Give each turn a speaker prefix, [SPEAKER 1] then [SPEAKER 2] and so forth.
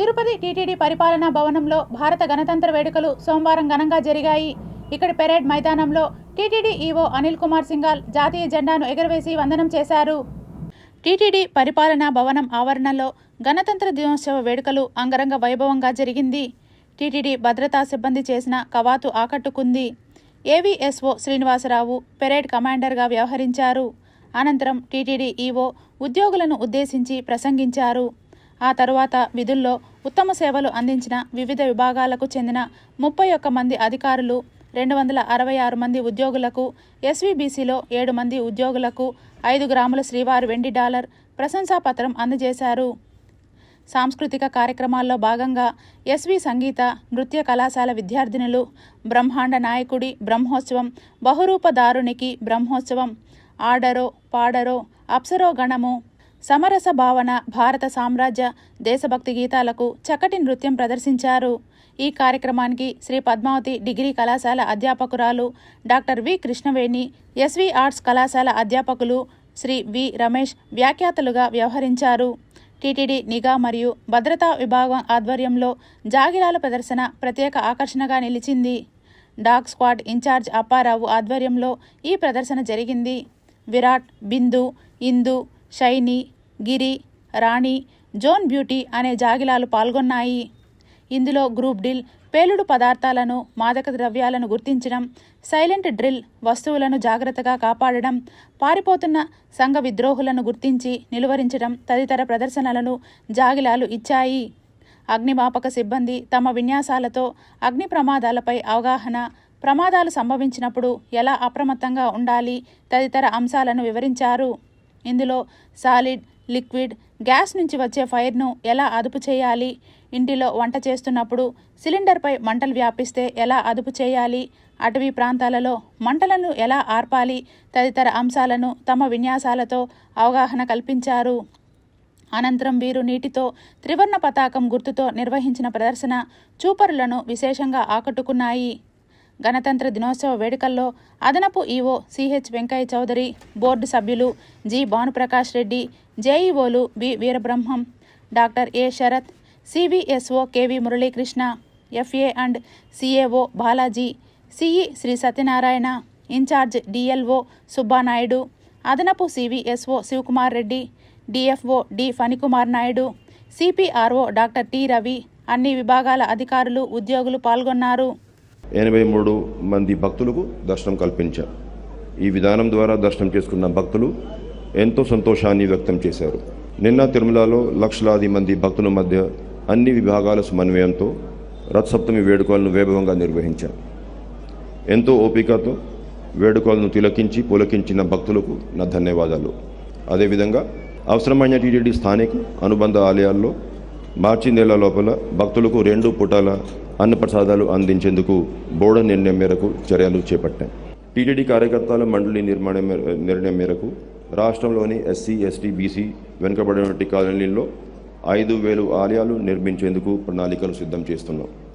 [SPEAKER 1] Tirupati TTD పరిపాలనా భవనంలో భారత గణతంత్ర వేడుకలు సోమవారం ఘనంగా జరిగాయి. ఇక్కడ పెరేడ్ మైదానంలో టీటీడీ ఈవో అనిల్ కుమార్ సింగాల్ జాతీయ జెండాను ఎగురవేసి వందనం చేశారు. టీటీడీ పరిపాలనా భవనం ఆవరణలో గణతంత్ర దినోత్సవ వేడుకలు అంగరంగ వైభవంగా జరిగింది. టీటీడీ భద్రతా సిబ్బంది చేసిన కవాతు ఆకట్టుకుంది. ఏవీఎస్ఓ శ్రీనివాసరావు పెరేడ్ కమాండర్గా వ్యవహరించారు. అనంతరం టీటీడీ ఈవో ఉద్యోగులను ఉద్దేశించి ప్రసంగించారు. ఆ తరువాత విధుల్లో ఉత్తమ సేవలు అందించిన వివిధ విభాగాలకు చెందిన ముప్పై ఒక్క మంది అధికారులు రెండు వందల అరవై ఆరు మంది ఉద్యోగులకు ఎస్వీబీసీలో ఏడు మంది ఉద్యోగులకు ఐదు గ్రాముల శ్రీవారి వెండి డాలర్ ప్రశంసాపత్రం అందజేశారు. సాంస్కృతిక కార్యక్రమాల్లో భాగంగా ఎస్వి సంగీత నృత్య కళాశాల విద్యార్థినులు బ్రహ్మాండ నాయకుడి బ్రహ్మోత్సవం బహురూపదారునికి బ్రహ్మోత్సవం ఆడరో పాడరో అప్సరో గణము సమరస భావన భారత సామ్రాజ్య దేశభక్తి గీతాలకు చక్కటి నృత్యం ప్రదర్శించారు. ఈ కార్యక్రమానికి శ్రీ పద్మావతి డిగ్రీ కళాశాల అధ్యాపకురాలు doctor V Krishnaveni SV arts కళాశాల అధ్యాపకులు శ్రీ వి రమేష్ వ్యాఖ్యాతలుగా వ్యవహరించారు. టీటీడీ నిఘా మరియు భద్రతా విభాగం ఆధ్వర్యంలో జాగిరాల ప్రదర్శన ప్రత్యేక ఆకర్షణగా నిలిచింది. డాగ్ స్క్వాడ్ ఇన్ఛార్జ్ అప్పారావు ఆధ్వర్యంలో ఈ ప్రదర్శన జరిగింది. విరాట్ బిందు ఇందు షైని గిరి రాణి జోన్ బ్యూటీ అనే జాగిలాలు పాల్గొన్నాయి. ఇందులో గ్రూప్ డిల్ పేలుడు పదార్థాలను మాదక ద్రవ్యాలను గుర్తించడం సైలెంట్ డ్రిల్ వస్తువులను జాగ్రత్తగా కాపాడడం పారిపోతున్న సంఘ విద్రోహులను గుర్తించి నిలువరించడం తదితర ప్రదర్శనలను జాగిలాలు ఇచ్చాయి. అగ్నిమాపక సిబ్బంది తమ విన్యాసాలతో అగ్ని ప్రమాదాలపై అవగాహన ప్రమాదాలు సంభవించినప్పుడు ఎలా అప్రమత్తంగా ఉండాలి తదితర అంశాలను వివరించారు. ఇందులో సాలిడ్ లిక్విడ్ గ్యాస్ నుంచి వచ్చే ఫైర్ను ఎలా అదుపు చేయాలి? ఇంటిలో వంట చేస్తున్నప్పుడు సిలిండర్పై మంటలు వ్యాపిస్తే ఎలా అదుపు చేయాలి? అటవీ ప్రాంతాలలో మంటలను ఎలా ఆర్పాలి? తదితర అంశాలను తమ విన్యాసాలతో అవగాహన కల్పించారు. అనంతరం వీరు నీటితో త్రివర్ణ పతాకం గుర్తుతో నిర్వహించిన ప్రదర్శన చూపరులను విశేషంగా ఆకట్టుకున్నాయి. గణతంత్ర దినోత్సవ వేడుకల్లో అదనపు EO CH Venkayya Chowdary board సభ్యులు G Bhanuprakash Reddy జేఈఓలు B Veerabrahmam doctor A Sarath CVSO KV Muralikrishna FA and CAO Balaji CE Shri Satyanarayana incharge DLO Subbanaidu అదనపు CVSO Shivakumar Reddy DFO D Phanikumar Naidu CPRO doctor T Ravi అన్ని విభాగాల అధికారులు ఉద్యోగులు పాల్గొన్నారు.
[SPEAKER 2] ఎనభై మూడు మంది భక్తులకు దర్శనం కల్పించారు. ఈ విధానం ద్వారా దర్శనం చేసుకున్న భక్తులు ఎంతో సంతోషాన్ని వ్యక్తం చేశారు. నిన్న తిరుమలలో లక్షలాది మంది భక్తుల మధ్య అన్ని విభాగాల సమన్వయంతో రథసప్తమి వేడుకలను వైభవంగా నిర్వహించారు. ఎంతో ఓపికతో వేడుకలను తిలకించి పులకించిన భక్తులకు నా ధన్యవాదాలు. అదేవిధంగా అవసరమైన టీటీడీ స్థానిక అనుబంధ ఆలయాల్లో మార్చి నెల లోపల భక్తులకు రెండు పుటాల అన్నప్రసాదాలు అందించేందుకు బోర్డు నిర్ణయం మేరకు చర్యలు చేపట్టాం టీటీడీ కార్యకర్తల మండలి నిర్మాణం నిర్ణయం మేరకు రాష్ట్రంలోని ఎస్సీ ఎస్టీ బీసీ వెనుకబడినటువంటి కాలనీల్లో ఐదు వేలు ఆలయాలు నిర్మించేందుకు ప్రణాళికలు సిద్ధం చేస్తున్నాం.